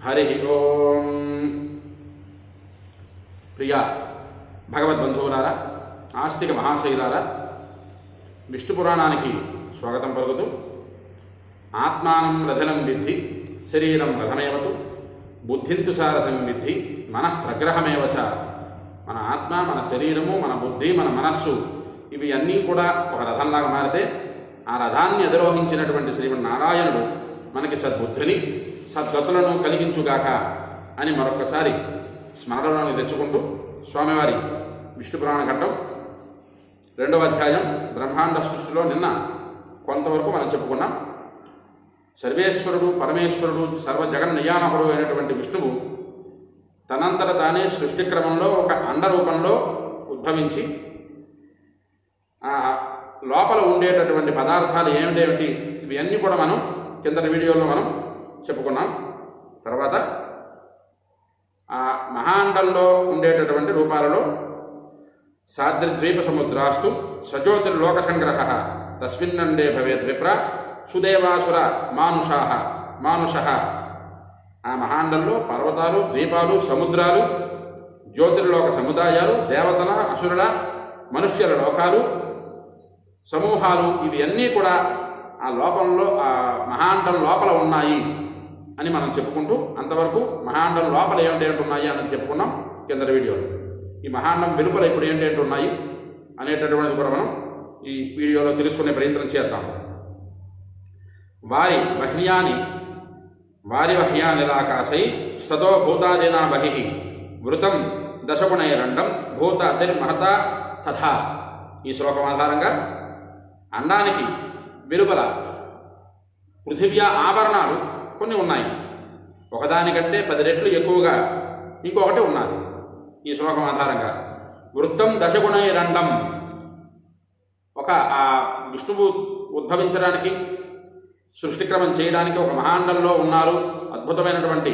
హరి ఓం ప్రియ భగవద్బంధువులారా ఆస్తిక మహాశైలారా విష్ణు పురాణానికి స్వాగతం పలుకుతూ ఆత్మానం రథనం విద్ధి శరీరం రథమేవతు బుద్ధింతు సారథం విద్ధి మనః ప్రగ్రహమేవచ మన ఆత్మ మన శరీరము మన బుద్ధి మన మనస్సు ఇవి అన్నీ కూడా ఒక రథంలాగా మారితే ఆ రథాన్ని అధిరోహించినటువంటి శ్రీమన్నారాయణుడు మనకి సద్బుద్ధిని. సద్గతులను కలిగించుగాక అని మరొకసారి స్మరణలోకి తెచ్చుకుంటూ స్వామివారి విష్ణు పురాణ ఘట్టం రెండవ అధ్యాయం బ్రహ్మాండ సృష్టిలో నిన్న కొంతవరకు మనం చెప్పుకున్నాం. సర్వేశ్వరుడు పరమేశ్వరుడు సర్వ జగన్నియామకుడు అయినటువంటి విష్ణువు తనంతట తానే సృష్టి క్రమంలో ఒక అండ రూపంలో ఉద్భవించి ఆ లోపల ఉండేటటువంటి పదార్థాలు ఏమిటేమిటి? ఇవన్నీ కూడా మనం కిందటి వీడియోలో మనం చెప్పుకున్నాం. తర్వాత ఆ మహాండంలో ఉండేటటువంటి రూపాలలో సాద్రిద్వీప సముద్రాస్తు సజ్యోతిర్లోక సంగ్రహ తస్మిన్నండే భవేత్ విప్ర సుదేవాసుర మానుషా మానుష. ఆ మహాండంలో పర్వతాలు ద్వీపాలు సముద్రాలు జ్యోతిర్లోక సముదాయాలు దేవతల అసురుల మనుష్యుల లోకాలు సమూహాలు ఇవి అన్నీ కూడా ఆ లోపంలో ఆ మహాండం లోపల ఉన్నాయి. అని మనం చెప్పుకుంటూ అంతవరకు మహాండం లోపల ఏమిటి ఏంటి ఉన్నాయి అన్నది చెప్పుకున్నాం కింద వీడియోలో. ఈ మహాండం వెలుపల ఇప్పుడు ఏంటి ఉన్నాయి అనేటటువంటిది కూడా మనం ఈ వీడియోలో తెలుసుకునే ప్రయత్నం చేద్దాం. వారి వహ్యాని వారి వహ్యానిలాకాశై స్తతో భూతాదినా బహి వృతం దశగుణైరండం భూత అతిర్మహత తథా. ఈ శ్లోకం ఆధారంగా అండానికి వెలుపల పృథివ్యా ఆభరణాలు కొన్ని ఉన్నాయి. ఒకదానికంటే పది రెట్లు ఎక్కువగా ఇంకొకటి ఉన్నది. ఈ శ్లోకం ఆధారంగా. వృత్తం దశగుణైరండం ఒక ఆ విష్ణువు ఉద్భవించడానికి సృష్టిక్రమం చేయడానికి ఒక మహాండంలో ఉన్నారు. అద్భుతమైనటువంటి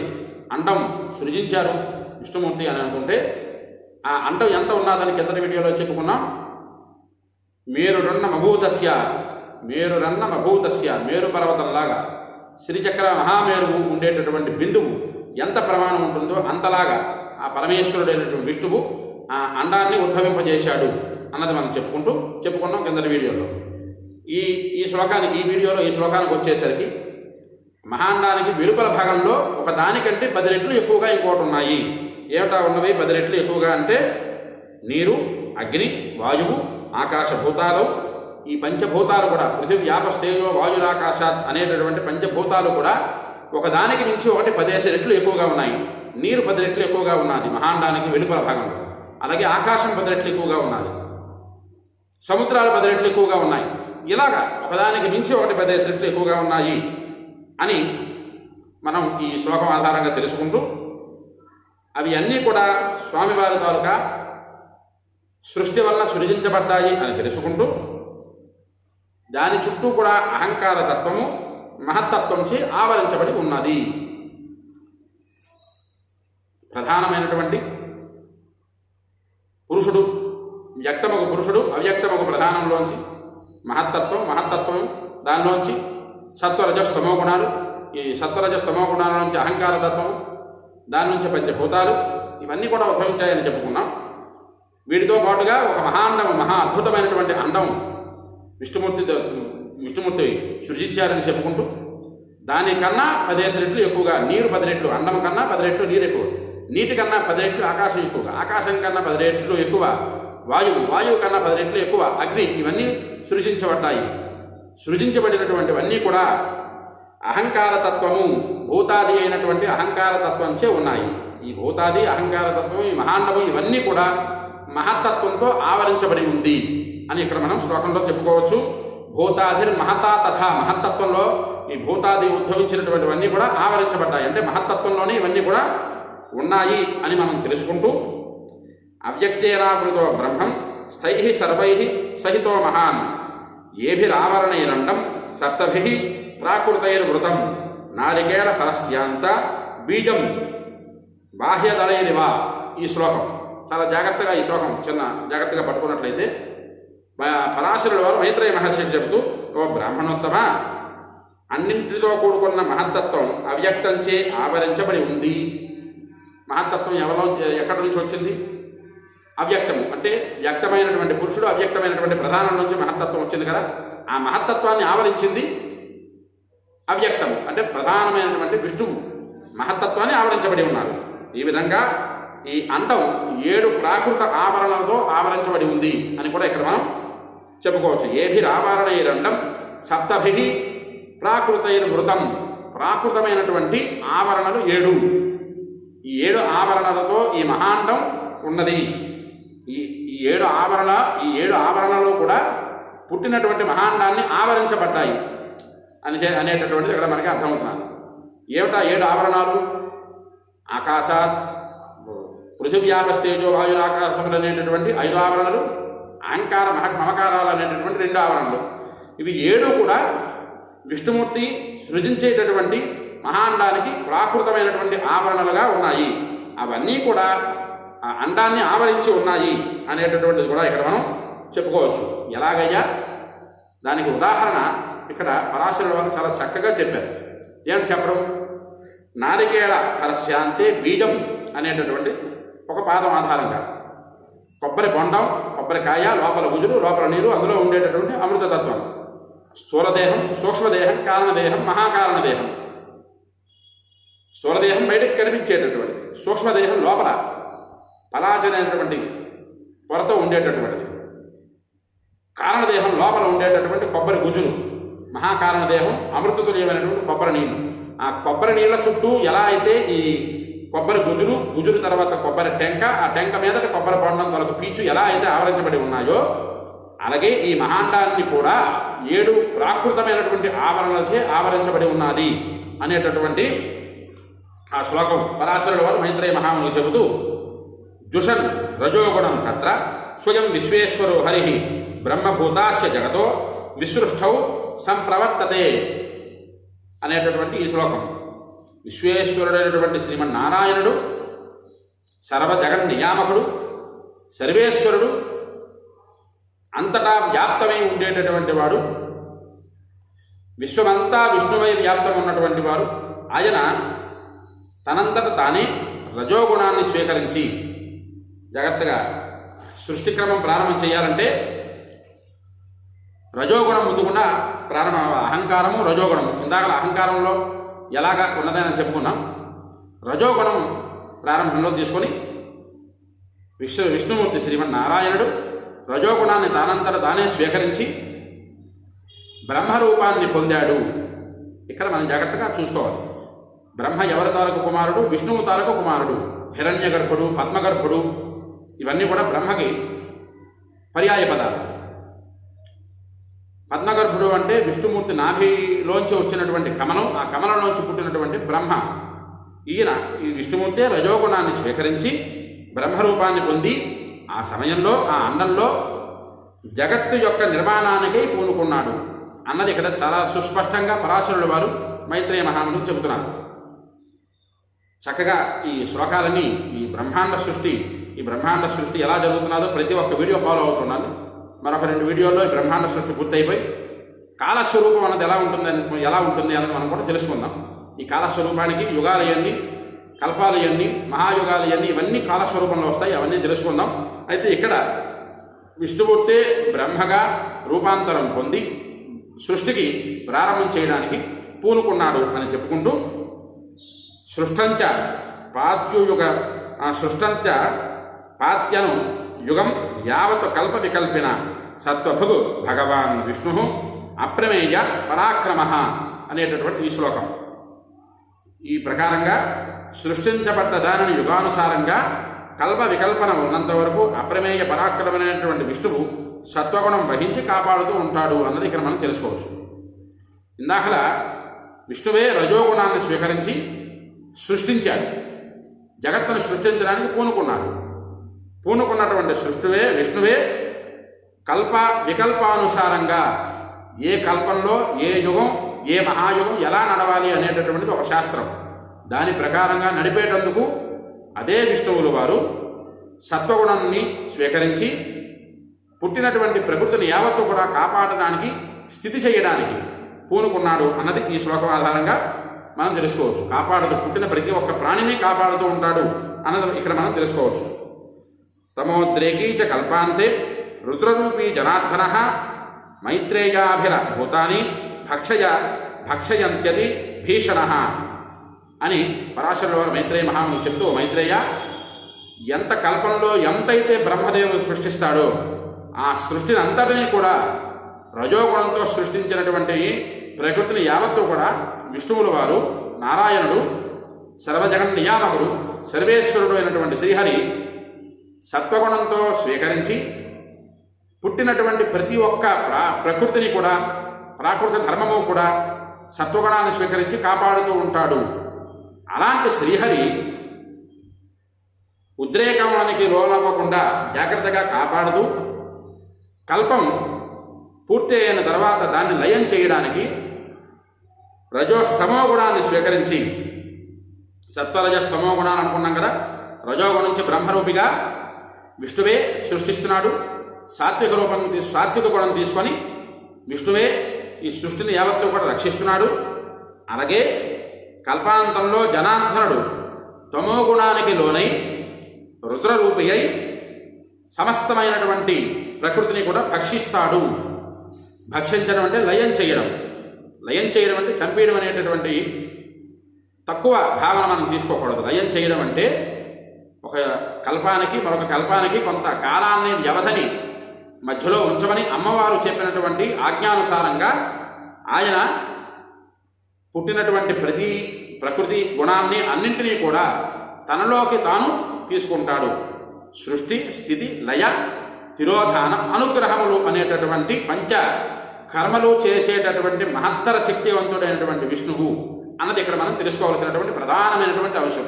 అండం సృజించారు విష్ణుమూర్తి అని అనుకుంటే ఆ అండం ఎంత ఉన్నదని కింద వీడియోలో చెప్పుకున్నాం. మేరురన్న మభూతస్య మేరురన్న మభూతస్య మేరు పర్వతంలాగా శ్రీచక్ర మహామేరువు ఉండేటటువంటి బిందువు ఎంత ప్రమాణం ఉంటుందో అంతలాగా ఆ పరమేశ్వరుడైనటువంటి విష్ణువు ఆ అండాన్ని ఉద్భవింపజేశాడు అన్నది మనం చెప్పుకుంటూ చెప్పుకున్నాం కిందటి వీడియోలో. ఈ ఈ శ్లోకానికి ఈ వీడియోలో ఈ శ్లోకానికి వచ్చేసరికి మహాండానికి వెలుపల భాగంలో ఒక దానికంటే పది రెట్లు ఎక్కువగా ఇంకోటి ఉన్నాయి. ఏమిటా ఉన్నవి? పది రెట్లు ఎక్కువగా అంటే నీరు అగ్ని వాయువు ఆకాశభూతాలు ఈ పంచభూతాలు కూడా పృథివీ వ్యాపస్తేజో వాయురాకాశాత్ అనేటటువంటి పంచభూతాలు కూడా ఒకదానికి మించి ఒకటి పదేసి రెట్లు ఎక్కువగా ఉన్నాయి. నీరు పది రెట్లు ఎక్కువగా ఉన్నది మహాండానికి వెలుపల భాగంలో. అలాగే ఆకాశం పది రెట్లు ఎక్కువగా ఉన్నది. సముద్రాలు పది రెట్లు ఎక్కువగా ఉన్నాయి. ఇలాగా ఒకదానికి మించి ఒకటి పదేసి రెట్లు ఎక్కువగా ఉన్నాయి అని మనం ఈ శ్లోకం ఆధారంగా తెలుసుకుంటూ అవి అన్నీ కూడా స్వామివారి తాలూకా సృష్టి వల్ల సృజించబడ్డాయి అని తెలుసుకుంటూ దాని చుట్టూ కూడా అహంకార తత్వము మహత్తత్వంచే ఆవరించబడి ఉన్నది. ప్రధానమైనటువంటి పురుషుడు వ్యక్తమొక పురుషుడు అవ్యక్తమొక ప్రధానంలోంచి మహత్తత్వం మహత్తత్వం దానిలోంచి సత్వరజస్తమో గుణాలు ఈ సత్వరజస్తమో గుణాల నుంచి అహంకార తత్వం దాని నుంచి పంచభూతాలు ఇవన్నీ కూడా ఉద్భవించాయని చెప్పుకున్నాం. వీటితో పాటుగా ఒక మహాండం మహా అద్భుతమైనటువంటి అండం విష్ణుమూర్తి విష్ణుమూర్తి సృజించారని చెప్పుకుంటూ దానికన్నా పదేసి రెట్లు ఎక్కువగా నీరు పది రెట్లు అండం కన్నా పది రెట్లు నీరు ఎక్కువ నీటి కన్నా పది రెట్లు ఆకాశం ఎక్కువగా ఆకాశం కన్నా పది రెట్లు ఎక్కువ వాయువు వాయువు కన్నా పది రెట్లు ఎక్కువ అగ్ని ఇవన్నీ సృజించబడ్డాయి. సృజించబడినటువంటివన్నీ కూడా అహంకార తత్వము భూతాది అయినటువంటి అహంకార తత్వంచే ఉన్నాయి. ఈ భూతాది అహంకార తత్వం ఈ మహాండము ఇవన్నీ కూడా మహత్తత్వంతో ఆవరించబడి ఉంది. అని ఇక్కడ మనం శ్లోకంలో చెప్పుకోవచ్చు. భూతాధిర్ మహతా తథా మహత్తత్వంలో ఈ భూతాది ఉద్భవించినటువంటివన్నీ కూడా ఆవరించబడ్డాయి. అంటే మహత్తత్వంలోనే ఇవన్నీ కూడా ఉన్నాయి అని మనం తెలుసుకుంటూ. అవ్యక్తేరావృతో బ్రహ్మం స్థై సర్వై సహితో మహాన్. ఏభిరావరణైరండం సప్తభి ప్రాకృతైర్వృతం నారికేళ పరస్యాంత బీజం బాహ్యదళైరివా ఈ శ్లోకం. చాలా జాగ్రత్తగా ఈ శ్లోకం చిన్న జాగ్రత్తగా పట్టుకున్నట్లయితే పరాశరుల వారు మైత్రేయ మహర్షికి చెబుతూ ఓ బ్రాహ్మణోత్తమ అన్నింటితో కూడుకున్న మహత్తత్వం అవ్యక్తంచే ఆవరించబడి ఉంది. మహత్తత్వం ఎవరో ఎక్కడి నుంచి వచ్చింది? అవ్యక్తము. అంటే వ్యక్తమైనటువంటి పురుషుడు అవ్యక్తమైనటువంటి ప్రధానం నుంచి మహత్తత్వం వచ్చింది కదా. ఆ మహత్తత్వాన్ని ఆవరించింది అవ్యక్తము. అంటే ప్రధానమైనటువంటి విష్ణువు మహత్తత్వాన్ని ఆవరించబడి ఉన్నారు. ఈ విధంగా ఈ అండం ఏడు ప్రాకృత ఆవరణలతో ఆవరించబడి ఉంది అని కూడా ఇక్కడ మనం చెప్పుకోవచ్చు. ఏభిరావరణైరండం సప్తభి ప్రాకృతైన మృతం. ప్రాకృతమైనటువంటి ఆవరణలు ఏడు. ఈ ఏడు ఆవరణలతో ఈ మహాండం ఉన్నది. ఈ ఈ ఏడు ఆవరణ ఈ ఏడు ఆవరణలో కూడా పుట్టినటువంటి మహాండాన్ని ఆవరించబడ్డాయి అని అనేటటువంటిది ఇక్కడ మనకి అర్థమవుతున్నారు ఏమిటా ఏడు ఆవరణాలు? ఆకాశాత్ పృథివ్యాపస్తేజో వాయురాకాశములు అనేటటువంటి ఐదు ఆవరణలు. అహంకార మహ మమకారాలు అనేటటువంటి రెండు ఆవరణలు. ఇవి ఏడు కూడా విష్ణుమూర్తి సృజించేటటువంటి మహాండానికి ప్రాకృతమైనటువంటి ఆవరణలుగా ఉన్నాయి. అవన్నీ కూడా ఆ అండాన్ని ఆవరించి ఉన్నాయి అనేటటువంటిది కూడా ఇక్కడ మనం చెప్పుకోవచ్చు. ఎలాగయ్యా? దానికి ఉదాహరణ ఇక్కడ పరాశరుడు వారు చాలా చక్కగా చెప్పారు. ఏమిటి చెప్పడం? నారికేళ ఫలస్యాంతే బీజం అనేటటువంటి ఒక పాదం ఆధారంగా. కొబ్బరి బొండం కొబ్బరికాయ లోపల గుజులు లోపల నీరు అందులో ఉండేటటువంటి అమృతతత్వం. స్థూలదేహం సూక్ష్మదేహం కారణదేహం మహాకారణదేహం స్థూలదేహం బయటకు కనిపించేటటువంటి సూక్ష్మదేహం లోపల పలాచనైనటువంటి పొరతో ఉండేటటువంటిది. కారణదేహం లోపల ఉండేటటువంటి కొబ్బరి గుజులు మహాకారణదేహం అమృతతుల్యమైనటువంటి కొబ్బరి నీళ్ళు. ఆ కొబ్బరి నీళ్ళ చుట్టూ ఎలా అయితే ఈ కొబ్బరి గుజులు గుజులు తర్వాత కొబ్బరి టెంక ఆ టెంక మీదట కొబ్బరి బొండం తొలక పీచు ఎలా అయితే ఆవరించబడి ఉన్నాయో అలాగే ఈ మహాండాన్ని కూడా ఏడు ప్రాకృతమైనటువంటి ఆవరణలచే ఆవరించబడి ఉన్నది అనేటటువంటి ఆ శ్లోకం. పరాశరుడు వారు మైత్రేయ మహాముని చెబుతూ జుషన్ రజోగుణం తత్ర స్వయం విశ్వేశ్వరో హరి బ్రహ్మభూతాస్య జగతో విసృష్టౌ సంప్రవర్తతే అనేటటువంటి ఈ శ్లోకం. విశ్వేశ్వరుడైనటువంటి శ్రీమన్నారాయణుడు సర్వ జగన్ నియామకుడు సర్వేశ్వరుడు అంతటా వ్యాప్తమై ఉండేటటువంటి వాడు విశ్వమంతా విష్ణువై వ్యాప్తం ఉన్నటువంటి వారు. ఆయన తనంతట తానే రజోగుణాన్ని స్వీకరించి జాగ్రత్తగా సృష్టిక్రమం ప్రారంభం చేయాలంటే రజోగుణం ముందుకుండా ప్రారంభ అహంకారము రజోగుణము. ఇందాక అహంకారంలో ఎలాగా ఉన్నదని చెప్పుకున్నాం. రజోగుణం ప్రారంభంలో తీసుకొని విశ్వ విష్ణుమూర్తి శ్రీమన్నారాయణుడు రజోగుణాన్ని తానంతట తానే స్వీకరించి బ్రహ్మరూపాన్ని పొందాడు. ఇక్కడ మనం జాగ్రత్తగా చూసుకోవాలి. బ్రహ్మ ఎవరి తాలూకు కుమారుడు? విష్ణువు తాలూకు కుమారుడు. హిరణ్యగర్భుడు పద్మగర్భుడు ఇవన్నీ కూడా బ్రహ్మకి పర్యాయ పదాలు పద్మగర్భుడు అంటే విష్ణుమూర్తి నాభిలోంచి వచ్చినటువంటి కమలం ఆ కమలంలోంచి పుట్టినటువంటి బ్రహ్మ. ఈయన ఈ విష్ణుమూర్తి రజోగుణాన్ని స్వీకరించి బ్రహ్మరూపాన్ని పొంది ఆ సమయంలో ఆ అన్నంలో జగత్తు యొక్క నిర్మాణానికై పూనుకున్నాడు. అన్నది ఇక్కడ చాలా సుస్పష్టంగా పరాశరుల వారు మైత్రేయ మహామునికి చెబుతున్నారు. చక్కగా ఈ శ్లోకాలని ఈ బ్రహ్మాండ సృష్టి ఈ బ్రహ్మాండ సృష్టి ఎలా జరుగుతున్నదో ప్రతి ఒక్క వీడియో ఫాలో అవుతున్నాను. మరొక రెండు వీడియోల్లో బ్రహ్మాండ సృష్టి పూర్తయిపోయి కాలస్వరూపం అన్నది ఎలా ఉంటుంది అని ఎలా ఉంటుంది అన్నది మనం కూడా తెలుసుకుందాం. ఈ కాలస్వరూపానికి యుగాలు ఇవన్నీ కల్పాలు ఇవన్నీ మహాయుగాలు ఇవన్నీ ఇవన్నీ కాలస్వరూపంలో వస్తాయి అవన్నీ తెలుసుకుందాం. అయితే ఇక్కడ విష్ణుమూర్తే బ్రహ్మగా రూపాంతరం పొంది సృష్టికి ప్రారంభం చేయడానికి పూనుకున్నాడు అని చెప్పుకుంటూ సృష్టంచ పాత్యుయుగ సృష్టంచ పాత్యను యుగం యావత్ కల్ప వికల్పిన సత్వభుగు భగవాన్ విష్ణు అప్రమేయ పరాక్రమ అనేటటువంటి ఈ శ్లోకం. ఈ ప్రకారంగా సృష్టించబడ్డ దానిని యుగానుసారంగా కల్ప వికల్పన ఉన్నంత వరకు అప్రమేయ పరాక్రమమైనటువంటి విష్ణువు సత్వగుణం వహించి కాపాడుతూ ఉంటాడు అన్నది ఇక్కడ మనం తెలుసుకోవచ్చు. ఇందాకల విష్ణువే రజోగుణాన్ని స్వీకరించి సృష్టించాడు. జగత్తును సృష్టించడానికి పూనుకున్నాడు. పూనుకున్నటువంటి సృష్టివే విష్ణువే కల్ప వికల్పానుసారంగా ఏ కల్పంలో ఏ యుగం ఏ మహాయుగం ఎలా నడవాలి అనేటటువంటిది ఒక శాస్త్రం. దాని ప్రకారంగా నడిపేటందుకు అదే విష్ణువులు వారు సత్వగుణాన్ని స్వీకరించి పుట్టినటువంటి ప్రకృతిని యావత్తు కూడా కాపాడడానికి స్థితి చేయడానికి పూనుకున్నాడు అన్నది ఈ శ్లోకం ఆధారంగా మనం తెలుసుకోవచ్చు. కాపాడుతూ పుట్టిన ప్రతి ఒక్క ప్రాణిని కాపాడుతూ ఉంటాడు అన్నది ఇక్కడ మనం తెలుసుకోవచ్చు. తమోద్రేకీ చ కల్పాంతే రుద్రరూపీ జనార్దన మైత్రేయాభిర భూతాని భక్షయ భక్షయంత్యది భీషణ అని పరాశరుడు వారు మైత్రేయ మహాముని చెప్తూ మైత్రేయ ఎంత కల్పనలో ఎంతైతే బ్రహ్మదేవుడు సృష్టిస్తాడో ఆ సృష్టిని అంతటినీ కూడా రజోగుణంతో సృష్టించినటువంటి ప్రకృతిని యావత్తు కూడా విష్ణువుల వారు నారాయణుడు సర్వజగన్ నియామకుడు సర్వేశ్వరుడు అయినటువంటి శ్రీహరి సత్వగుణంతో స్వీకరించి పుట్టినటువంటి ప్రతి ఒక్క ప్రా ప్రకృతిని కూడా ప్రాకృత ధర్మము కూడా సత్వగుణాన్ని స్వీకరించి కాపాడుతూ ఉంటాడు. అలాంటి శ్రీహరి ఉద్రేకానికి లోనవ్వకుండా జాగ్రత్తగా కాపాడుతూ కల్పం పూర్తి అయిన తర్వాత దాన్ని లయం చేయడానికి రజోస్తమో గుణాన్ని స్వీకరించి సత్వరజస్తమో గుణాన్ని అనుకున్నాం కదా రజోగుణం నుంచి బ్రహ్మరూపిగా విష్ణువే సృష్టిస్తున్నాడు. సాత్విక రూపం సాత్విక గుణం తీసుకొని విష్ణువే ఈ సృష్టిని యావత్తు కూడా రక్షిస్తున్నాడు. అలాగే కల్పాంతంలో జనార్దనుడు తమో గుణానికి లోనై రుద్రరూపి అయి సమస్తమైనటువంటి ప్రకృతిని కూడా భక్షిస్తాడు. భక్షించడం అంటే లయం చేయడం. లయం చేయడం అంటే చంపేయడం అనేటటువంటి తక్కువ భావన మనం తీసుకోకూడదు. లయం చేయడం అంటే ఒక కల్పానికి మరొక కల్పానికి కొంత కాలాన్ని వ్యవధిని మధ్యలో ఉంచమని అమ్మవారు చెప్పినటువంటి ఆజ్ఞానుసారంగా ఆయన పుట్టినటువంటి ప్రతి ప్రకృతి గుణాన్ని అన్నింటినీ కూడా తనలోకి తాను తీసుకుంటాడు. సృష్టి స్థితి లయ తిరోధాన అనుగ్రహములు అనేటటువంటి పంచ కర్మలు చేసేటటువంటి మహత్తర శక్తివంతుడైనటువంటి విష్ణువు అన్నది ఇక్కడ మనం తెలుసుకోవాల్సినటువంటి ప్రధానమైనటువంటి అంశం.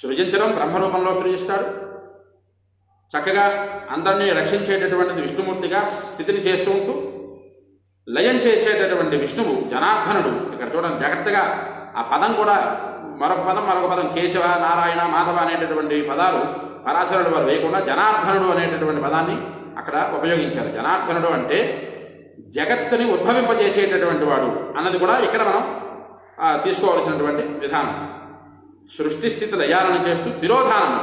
సృజించడం బ్రహ్మరూపంలో సృజిస్తాడు చక్కగా అందరినీ రక్షించేటటువంటిది విష్ణుమూర్తిగా స్థితిని చేస్తూ ఉంటూ లయం చేసేటటువంటి విష్ణువు జనార్దనుడు. ఇక్కడ చూడండి జాగ్రత్తగా ఆ పదం కూడా మరొక పదం మరొక పదం కేశవ నారాయణ మాధవ అనేటటువంటి పదాలు పరాశరుడు వారు వేయకుండా జనార్దనుడు అనేటటువంటి పదాన్ని అక్కడ ఉపయోగించారు. జనార్దనుడు అంటే జగత్తుని ఉద్భవింపజేసేటటువంటి వాడు అన్నది కూడా ఇక్కడ మనం తీసుకోవాల్సినటువంటి విధానం. సృష్టి స్థితి లయాలను చేస్తూ తిరోధానం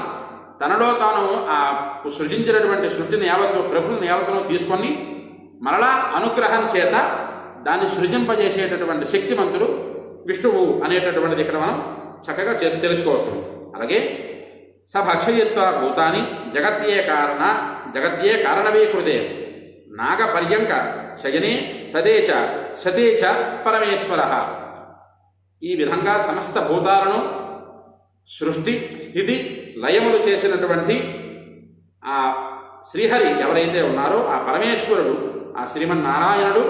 తనలో తాను ఆ సృజించినటువంటి సృష్టిని యావత్తు ప్రకృతిని యావత్తును తీసుకొని మరలా అనుగ్రహం చేత దాన్ని సృజింపజేసేటటువంటి శక్తిమంతుడు విష్ణువు అనేటటువంటిది ఇక్కడ మనం చక్కగా చేసి తెలుసుకోవచ్చు. అలాగే సభక్షయిత్వ భూతాని జగత్యే కారణ జగత్యే కారణవీకృతే నాగపర్యంక శయనే తదేచ సతేచ పరమేశ్వర. ఈ విధంగా సమస్త భూతాలను సృష్టి స్థితి లయములు చేసినటువంటి ఆ శ్రీహరి ఎవరైతే ఉన్నారో ఆ పరమేశ్వరుడు ఆ శ్రీమన్నారాయణుడు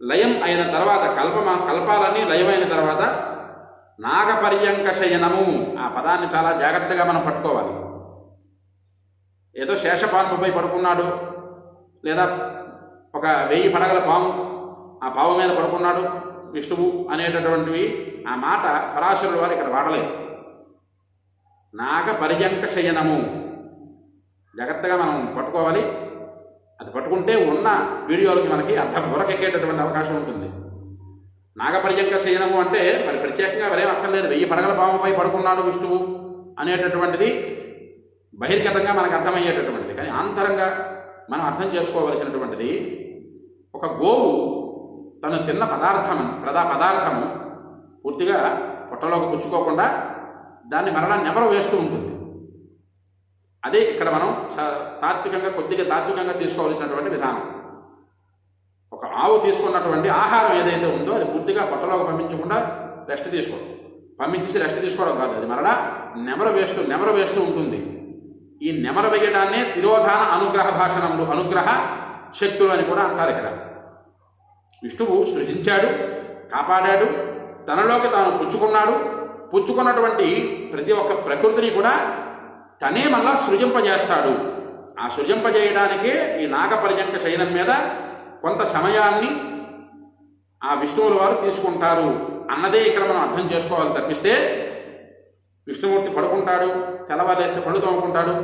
లయం అయిన తర్వాత కల్పమ కల్పాలన్నీ లయమైన తర్వాత నాగపర్యంక శయనము ఆ పదాన్ని చాలా జాగ్రత్తగా మనం పట్టుకోవాలి. ఏదో శేషపాన్పుపై పడుకున్నాడు లేదా ఒక వెయ్యి పడగల పాము ఆ పాము మీద పడుకున్నాడు విష్ణువు అనేటటువంటివి ఆ మాట పరాశరుడు వారు ఇక్కడ వాడలేదు. నాగ పర్యంక శయనము జాగ్రత్తగా మనం పట్టుకోవాలి. అది పట్టుకుంటే ఉన్న వీడియోలకి మనకి అర్థం ఉరకెక్కేటటువంటి అవకాశం ఉంటుంది. నాగపర్యంక శయనము అంటే మరి ప్రత్యేకంగా మరేం అక్కర్లేదు వెయ్యి పడగల పాముపై పడుకున్నాడు విష్ణువు అనేటటువంటిది బహిర్గతంగా మనకు అర్థమయ్యేటటువంటిది. కానీ ఆంతరంగా మనం అర్థం చేసుకోవలసినటువంటిది ఒక గోవు తను తిన్న పదార్థం ప్రదా పదార్థము పూర్తిగా పొట్టలోకి పుచ్చుకోకుండా దాన్ని మరలా నెమరు వేస్తూ ఉంటుంది? అదే ఇక్కడ మనం తాత్వికంగా కొద్దిగా తాత్వికంగా తీసుకోవాల్సినటువంటి విధానం. ఒక ఆవు తీసుకున్నటువంటి ఆహారం ఏదైతే ఉందో అది పూర్తిగా పొట్టలోకి పంపించకుండా రెస్ట్ తీసుకో పంపించేసి రెస్ట్ తీసుకోవడం కాదు అది మరలా నెమర వేస్తూ నెమర వేస్తూ ఉంటుంది. ఈ నెమర వేయడాన్నే తిరోధాన అనుగ్రహ భాషణములు అనుగ్రహ శక్తులు అని కూడా అంటారు ఇక్కడ. విష్ణువు సృజించాడు కాపాడాడు తనలోకి తాను పుచ్చుకున్నాడు పుచ్చుకున్నటువంటి ప్రతి ఒక్క ప్రకృతిని కూడా తనే మళ్ళా సృజింపజేస్తాడు. ఆ సృజింపజేయడానికే ఈ నాగపర్యంక శయనం మీద కొంత సమయాన్ని ఆ విష్ణువుల వారు తీసుకుంటారు అన్నదే ఇక్కడ మనం అర్థం చేసుకోవాలి తప్పిస్తే విష్ణుమూర్తి పడుకుంటాడు తెల్లవారులేస్తే పళ్ళు తోముకుంటాడు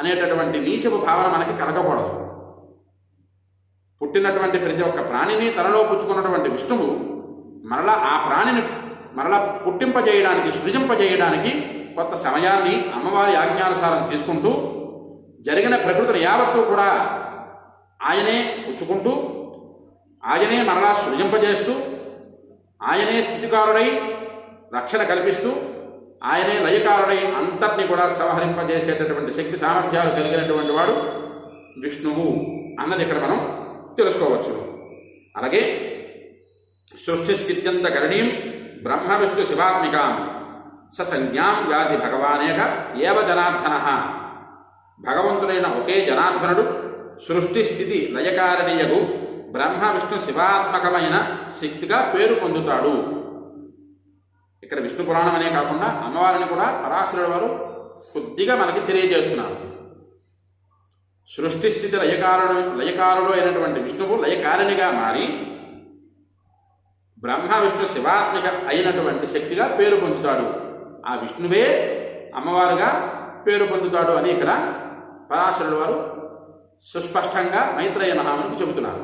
అనేటటువంటి నీచపు భావన మనకి కలగకూడదు. పుట్టినటువంటి ప్రతి ఒక్క ప్రాణిని తనలో పుచ్చుకున్నటువంటి విష్ణువు మరలా ఆ ప్రాణిని మరలా పుట్టింపజేయడానికి సృజింపజేయడానికి కొత్త సమయాన్ని అమ్మవారి ఆజ్ఞానుసారం తీసుకుంటూ జరిగిన ప్రకృతులు యావత్తు కూడా ఆయనే పుచ్చుకుంటూ ఆయనే మరలా సృజింపజేస్తూ ఆయనే స్థితికారుడై రక్షణ కల్పిస్తూ ఆయనే లయకారుడై అంతటిని కూడా సంహరింపజేసేటటువంటి శక్తి సామర్థ్యాలు కలిగినటువంటి వాడు విష్ణువు అన్నది ఇక్కడ మనం తెలుసుకోవచ్చు. అలాగే సృష్టి స్థిత్యంత గరణీయం బ్రహ్మ విష్ణు శివాత్మికాం ససంజ్ఞాం వ్యాధి భగవానేక ఏవ జనార్దన భగవంతుడైన ఒకే జనార్దనుడు సృష్టి స్థితి లయకారణీయగు బ్రహ్మ విష్ణు శివాత్మకమైన శక్తిగా పేరు పొందుతాడు। ఇక్కడ విష్ణు పురాణం అనే కాకుండా అమ్మవారిని కూడా పరాశరుడు వారు కొద్దిగా మనకి తెలియజేస్తున్నారు. సృష్టి స్థితి లయకారుడు లయకారుడు అయినటువంటి విష్ణువు లయకారిణిగా మారి బ్రహ్మ విష్ణు శివాత్మిక అయినటువంటి శక్తిగా పేరు పొందుతాడు. ఆ విష్ణువే అమ్మవారుగా పేరు పొందుతాడు అని ఇక్కడ పరాశరుడు వారు సుస్పష్టంగా మైత్రేయ మహామునికి చెబుతున్నారు.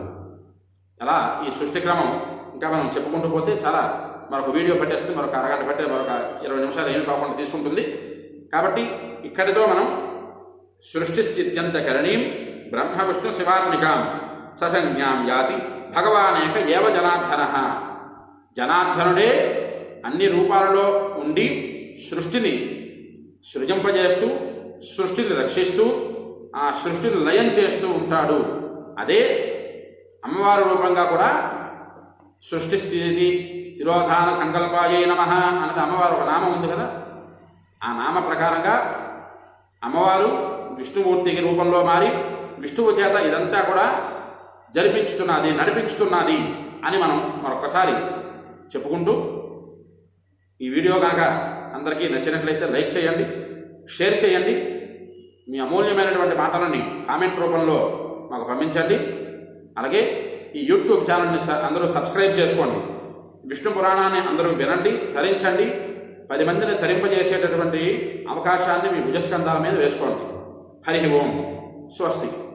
అలా ఈ సృష్టి క్రమం ఇంకా మనం చెప్పుకుంటూ పోతే చాలా మరొక వీడియో పెట్టేస్తే మరొక అరగంట పెట్టే మరొక ఇరవై నిమిషాలు ఏమి కాకుండా తీసుకుంటుంది. కాబట్టి ఇక్కడితో మనం సృష్టి స్థిత్యంత కరణీం బ్రహ్మ విష్ణు శివాత్మికాం ససంజ్ఞాం యాతి భగవానేక ఏవ జనార్దన. జనార్దనుడే అన్ని రూపాలలో ఉండి సృష్టిని సృజింపజేస్తూ సృష్టిని రక్షిస్తూ ఆ సృష్టిని లయం చేస్తూ ఉంటాడు. అదే అమ్మవారి రూపంగా కూడా సృష్టి స్థితి తిరోధాన సంకల్పాయ నమ అన్నది అమ్మవారు ఒక నామం ఉంది కదా. ఆ నామ ప్రకారంగా అమ్మవారు విష్ణుమూర్తికి రూపంలో మారి విష్ణువు చేత ఇదంతా కూడా జరిపించుతున్నది నడిపించుతున్నది అని మనం మరొకసారి చెప్పుకుంటూ ఈ వీడియో కనుక అందరికీ నచ్చినట్లయితే లైక్ చేయండి షేర్ చేయండి. మీ అమూల్యమైనటువంటి మాటలని కామెంట్ రూపంలో మాకు పంపించండి. అలాగే ఈ యూట్యూబ్ ఛానల్ని స- అందరూ సబ్స్క్రైబ్ చేసుకోండి. విష్ణు పురాణాన్ని అందరూ వినండి తరించండి పది మందిని తరింపజేసేటటువంటి అవకాశాన్ని మీ భుజస్కంధాల మీద వేసుకోండి. హరి ఓం. స్వస్తి.